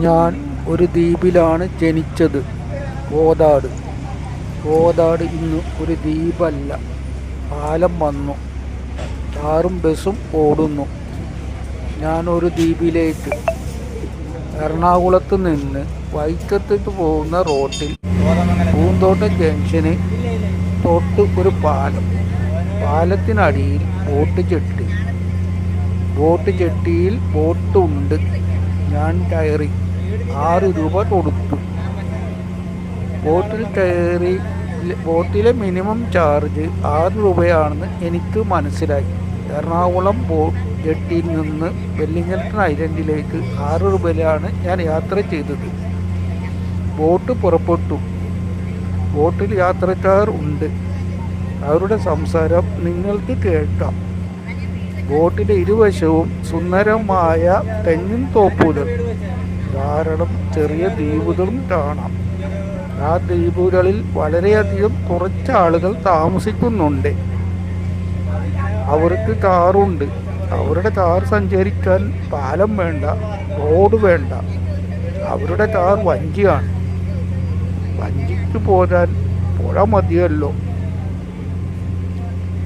ഞാൻ ഒരു ദ്വീപിലാണ് ജനിച്ചത്. കോതാട്. കോതാട് ഇന്ന് ഒരു ദ്വീപല്ല. പാലം വന്നു. കാറും ബസ്സും ഓടുന്നു. ഞാൻ ഒരു ദ്വീപിലേക്ക് എറണാകുളത്ത് നിന്ന് വൈക്കത്തേക്ക് പോകുന്ന റോട്ടിൽ പൂന്തോട്ട ജംഗ്ഷന് തൊട്ട് ഒരു പാലം. പാലത്തിനടിയിൽ ബോട്ട് ചെട്ടി. ബോട്ട് ചെട്ടിയിൽ ബോട്ടുണ്ട്. ഞാൻ കയറി ആറ് രൂപ കൊടുത്തു. ബോട്ടിൽ കയറി ബോട്ടിലെ മിനിമം ചാർജ് ആറ് രൂപയാണെന്ന് എനിക്ക് മനസ്സിലായി. എറണാകുളം ബോട്ട് ജെട്ടിയിൽ നിന്ന് വെല്ലിംഗ്ടൺ ഐലൻഡിലേക്ക് ആറ് രൂപയിലാണ് ഞാൻ യാത്ര ചെയ്തത്. ബോട്ട് പുറപ്പെട്ടു. ബോട്ടിൽ യാത്രക്കാർ ഉണ്ട്. അവരുടെ സംസാരം നിങ്ങൾക്ക് കേൾക്കാം. ബോട്ടിന്റെ ഇരുവശവും സുന്ദരമായ തെങ്ങിൻ തോപ്പുകൾ. ധാരാളം ചെറിയ ദ്വീപുകളും കാണാം. ആ ദ്വീപുകളിൽ വളരെയധികം കുറച്ച് ആളുകൾ താമസിക്കുന്നുണ്ട്. അവർക്ക് കാറുണ്ട്. അവരുടെ കാർ സഞ്ചരിക്കാൻ പാലം വേണ്ട റോഡ് വേണ്ട. അവരുടെ കാർ വഞ്ചിയാണ്. വഞ്ചിക്ക് പോരാൻ പുഴ മതിയല്ലോ.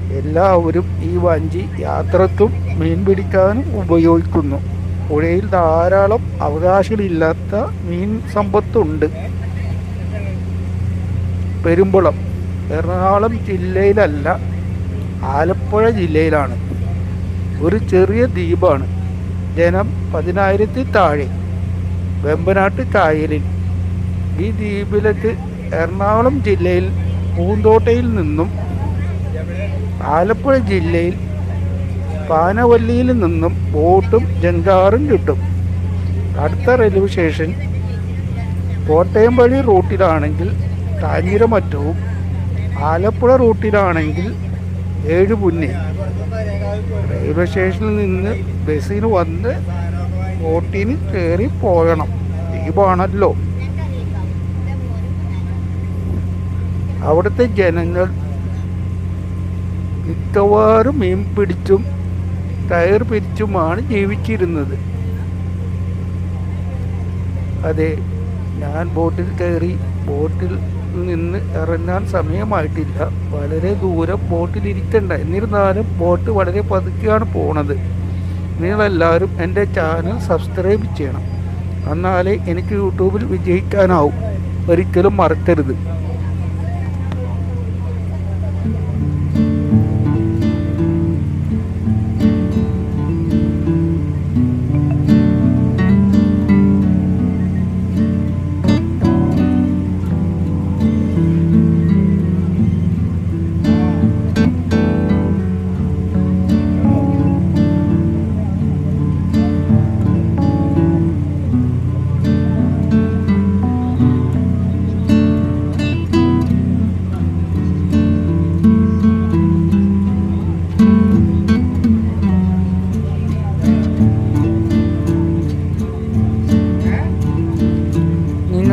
എല്ലാവരും ഈ വഞ്ചി യാത്രക്കും മീൻ പിടിക്കാനും ഉപയോഗിക്കുന്നു. പുഴയിൽ ധാരാളം അവകാശങ്ങളില്ലാത്ത മീൻ സമ്പത്തുണ്ട്. പെരുമ്പുളം എറണാകുളം ജില്ലയിലല്ല ആലപ്പുഴ ജില്ലയിലാണ്. ഒരു ചെറിയ ദ്വീപാണ്. ജനം പതിനായിരത്തി താഴെ. വെമ്പനാട്ട് കായലിൽ. ഈ ദ്വീപിലേക്ക് എറണാകുളം ജില്ലയിൽ പൂന്തോട്ടയിൽ നിന്നും ആലപ്പുഴ ജില്ലയിൽ പാനവല്ലിയിൽ നിന്നും ബോട്ടും ജങ്കാറും കിട്ടും. അടുത്ത റെയിൽവേ സ്റ്റേഷൻ കോട്ടയം വഴി റൂട്ടിലാണെങ്കിൽ കാഞ്ഞിരമറ്റവും ആലപ്പുഴ റൂട്ടിലാണെങ്കിൽ ഏഴുപുന്നി. റെയിൽവേ സ്റ്റേഷനിൽ നിന്ന് ബസ്സിന് വന്ന് ബോട്ടിന് കയറി പോകണം. ദ്വീപാണല്ലോ അവിടുത്തെ ജനങ്ങൾ മിക്കവാറും മീൻ പിടിച്ചും ടയർ പിരിച്ചുമാണ് ജീവിച്ചിരുന്നത്. അതെ ഞാൻ ബോട്ടിൽ കയറി ബോട്ടിൽ നിന്ന് ഇറങ്ങാൻ സമയമായിട്ടില്ല. വളരെ ദൂരം ബോട്ടിൽ ഇരിക്കണ്ട. എന്നിരുന്നാലും ബോട്ട് വളരെ പതുക്കെയാണ് പോണത്. നിങ്ങളെല്ലാവരും എന്റെ ചാനൽ സബ്സ്ക്രൈബ് ചെയ്യണം. എന്നാലേ എനിക്ക് യൂട്യൂബിൽ വിജയിക്കാനാവും. ഒരിക്കലും മറക്കരുത്.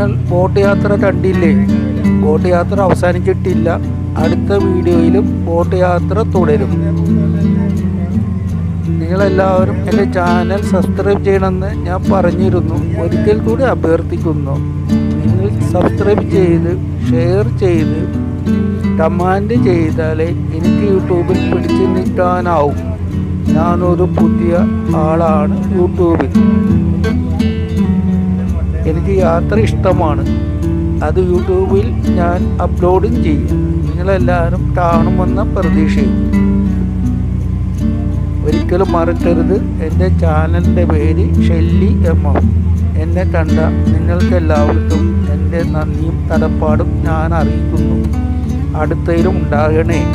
നിങ്ങൾ ബോട്ട് യാത്ര കണ്ടില്ലേ? ബോട്ട് യാത്ര അവസാനിച്ചിട്ടില്ല. അടുത്ത വീഡിയോയിലും ബോട്ട് യാത്ര തുടരും. നിങ്ങളെല്ലാവരും എന്റെ ചാനൽ സബ്സ്ക്രൈബ് ചെയ്യണമെന്ന് ഞാൻ പറഞ്ഞിരുന്നു. ഒരിക്കൽ കൂടി അഭ്യർത്ഥിക്കുന്നു. നിങ്ങൾ സബ്സ്ക്രൈബ് ചെയ്ത് ഷെയർ ചെയ്ത് കമാൻഡ് ചെയ്താലേ എനിക്ക് യൂട്യൂബിൽ പിടിച്ചു നിൽക്കാനാവും. ഞാനൊരു പുതിയ ആളാണ് യൂട്യൂബിൽ. എനിക്ക് യാത്ര ഇഷ്ടമാണ്. അത് യൂട്യൂബിൽ ഞാൻ അപ്ലോഡും ചെയ്യും. നിങ്ങളെല്ലാവരും കാണുമെന്ന പ്രതീക്ഷയും. ഒരിക്കലും മറക്കരുത്. എന്റെ ചാനലിന്റെ പേര് ഷെല്ലി എം എം. എന്നെ കണ്ട നിങ്ങൾക്കെല്ലാവർക്കും എന്റെ നന്ദിയും കടപ്പാടും ഞാൻ അറിയിക്കുന്നു. അടുത്തതിലും ഉണ്ടാകണേ.